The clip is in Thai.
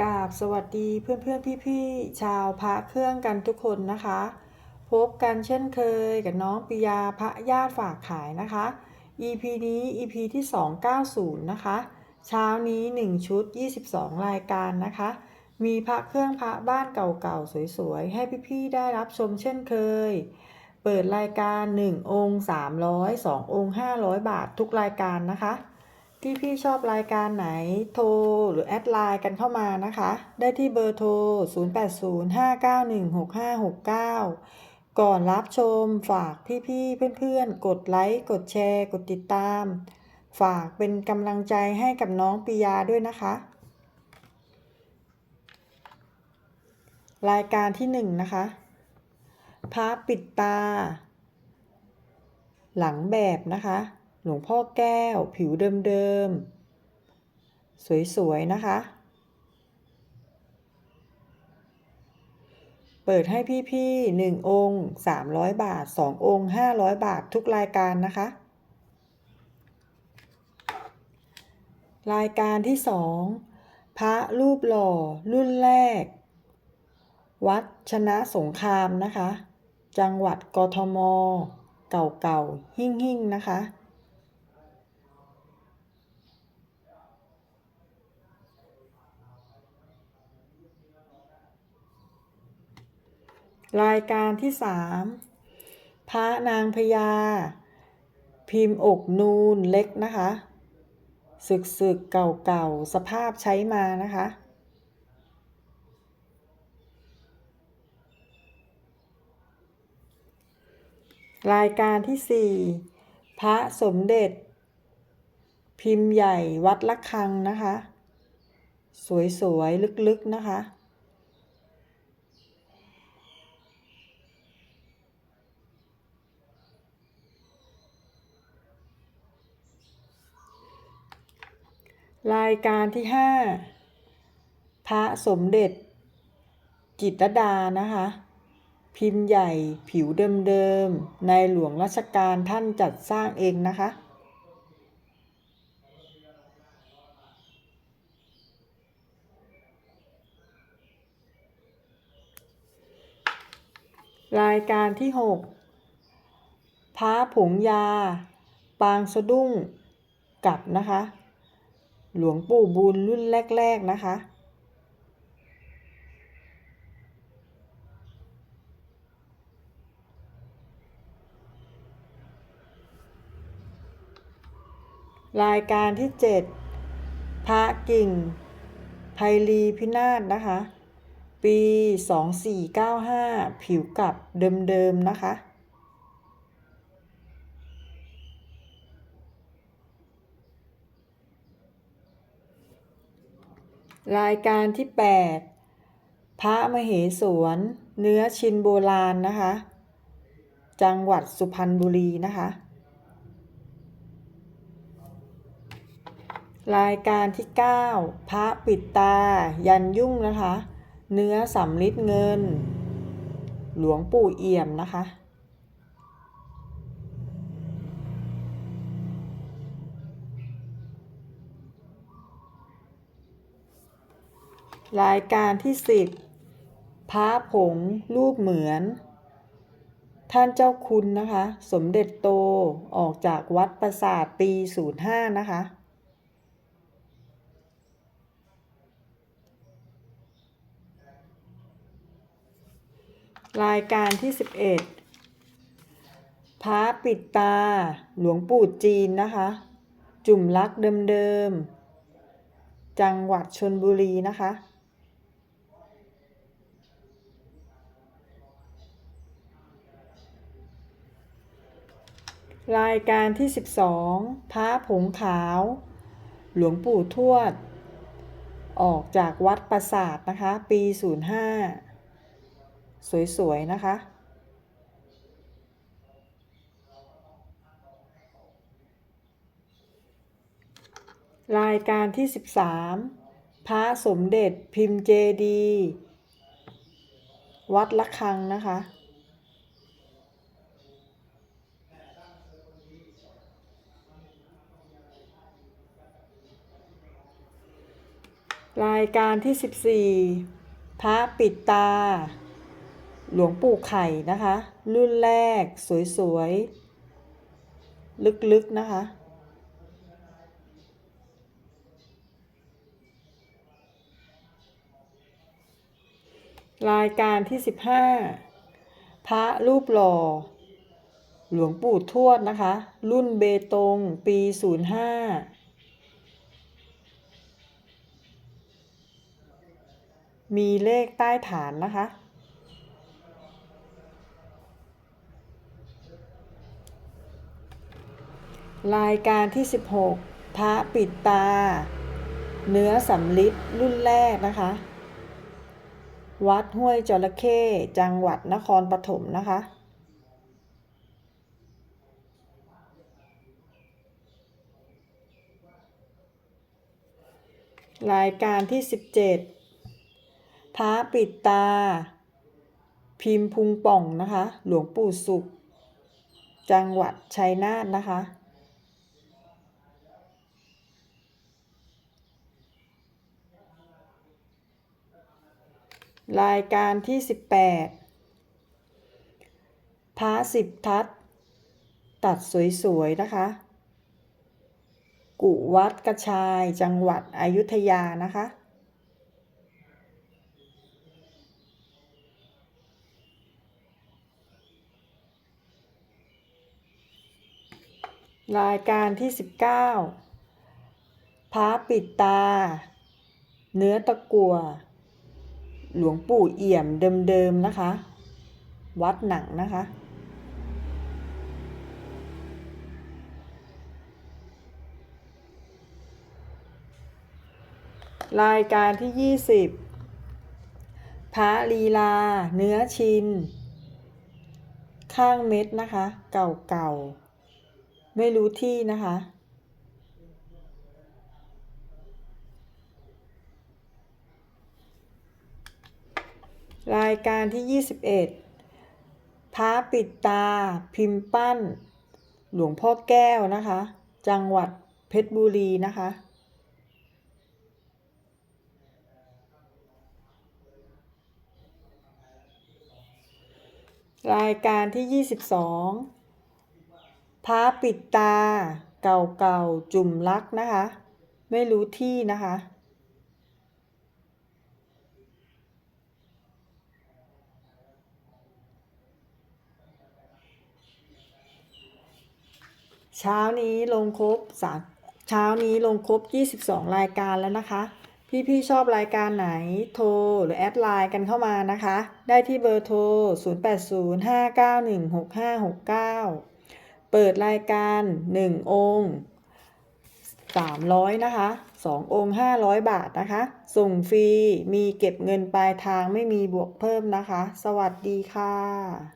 กราบสวัสดีเพื่อนเพื่อนพี่พี่ๆชาวพระเครื่องกันทุกคนนะคะ พบกันเช่นเคยกับน้องปิยาพระญาติฝากขายนะคะ EP นี้ EP ที่ 290 นะคะ เช้านี้ 1 ชุด 22 รายการนะคะ มีพระเครื่องพระบ้านเก่าๆ สวยๆ ให้พี่ๆ ได้รับชมเช่นเคย เปิดรายการ 1 องค์ 300 2 องค์ 500 บาททุกรายการนะคะ ที่พี่ชอบรายการไหนโทรหรือแอดไลน์กันเข้ามานะคะ ได้ที่เบอร์โทร 0805916569 ก่อนรับชมฝากพี่ๆเพื่อนๆ กดไลค์ กดแชร์ กดติดตาม ฝากเป็นกำลังใจให้กับน้องปิยาด้วยนะคะ รายการที่หนึ่งนะคะพระปิดตา หลังแบบนะคะ หลวงพ่อแก้ว ผิวเดิมๆ สวย ๆ นะคะ เปิดให้พี่ๆหนึ่งองค์สามร้อยบาทสององค์ห้าร้อยบาททุกรายการนะคะ รายการที่สองพระรูปหล่อรุ่นแรก วัดชนะสงครามนะคะ จังหวัดกทม เก่าๆ หิ่งๆ นะคะ รายการที่สามพระนางพญา พิมพ์อกนูนเล็กนะคะศึกศึกเก่าๆ สภาพใช้มานะคะ รายการที่สี่พระสมเด็จ พิมพ์ใหญ่วัดละคังนะคะ สวยๆ ลึกๆ นะคะ รายการที่ห้าพระสมเด็จ จิตรดานะคะ พิมพ์ใหญ่ผิวเดิมๆ ในหลวงรัชกาลท่านจัดสร้างเองนะคะ รายการที่หกพระผงยา ปางสะดุ้งกับนะคะ หลวงปู่บุญรุ่นแรก ๆ นะคะ รายการที่ 7 พระกิ่งไพลีพินาศนะคะ ปี 2495 ผิวกับเดิม ๆ นะคะ รายการที่ 8 พระมเหสวนเนื้อชินโบราณนะคะ จังหวัดสุพรรณบุรีนะคะ รายการที่ 9 พระปิดตา ยันยุ่งนะคะ เนื้อสำลิดเงิน หลวงปู่เอี่ยมนะคะ รายการที่10พระผงรูปเหมือน ท่านเจ้าคุณนะคะ สมเด็จโตออกจากวัดประสาทปี 05 นะคะ รายการที่ 11 พระปิดตา หลวงปู่จีนนะคะ จุ่มลักเดิมๆ จังหวัดชนบุรีนะคะ รายการที่ 12 พระผงขาว หลวงปู่ทวด ออกจากวัดประสาทนะคะ ปี 05 สวย ๆ นะคะ รายการที่ 13 พระสมเด็จพิมพ์เจดี วัดละคังนะคะ รายการที่ 14 พระปิดตา หลวงปู่ไข่นะคะ รุ่นแรกสวยๆ ลึกๆ นะคะ รายการที่ 15 พระรูปหล่อ หลวงปู่ทวดนะคะ รุ่นเบตง ปี 05 มีเลขใต้ฐานนะคะ รายการที่ 16 พระปิดตา เนื้อสำลิดรุ่นแรกนะคะ วัดห้วยจระเข้จังหวัดนครปฐมนะคะรายการที่ 17 พระปิดตา พิมพ์พุงป่องนะคะ หลวงปู่สุข จังหวัดชัยนาทนะคะ รายการที่ 18 พระสิบทัศตัดสวยๆนะคะ กุวัดกระชายจังหวัดอยุธยานะคะ รายการที่ 19 พระปิดตา เนื้อตะกัว หลวงปู่เอี่ยมเดิมๆนะคะ วัดหนังนะคะ รายการที่ 20 พระลีลา เนื้อชิน ข้างเม็ดนะคะ เก่าๆ ไม่รู้ที่นะคะ รายการที่ 21พระปิดตา พิมพ์ปั้น หลวงพ่อแก้วนะคะ จังหวัดเพชรบุรีนะคะรายการที่ 22 พระปิดตา เก่าๆ จุ่มลักนะคะ ไม่รู้ที่นะคะเช้านี้ลงครบสามเช้านี้ลงครบ 22 รายการแล้วนะคะ พี่ๆชอบรายการไหนโทรหรือแอดไลน์กันเข้ามานะคะ ได้ที่เบอร์โทร 0805916569 เปิดรายการ 1 องค์ 300 นะคะ 2 องค์ 500 บาทนะคะ ส่งฟรี มีเก็บเงินปลายทางไม่มีบวกเพิ่มนะคะ สวัสดีค่ะ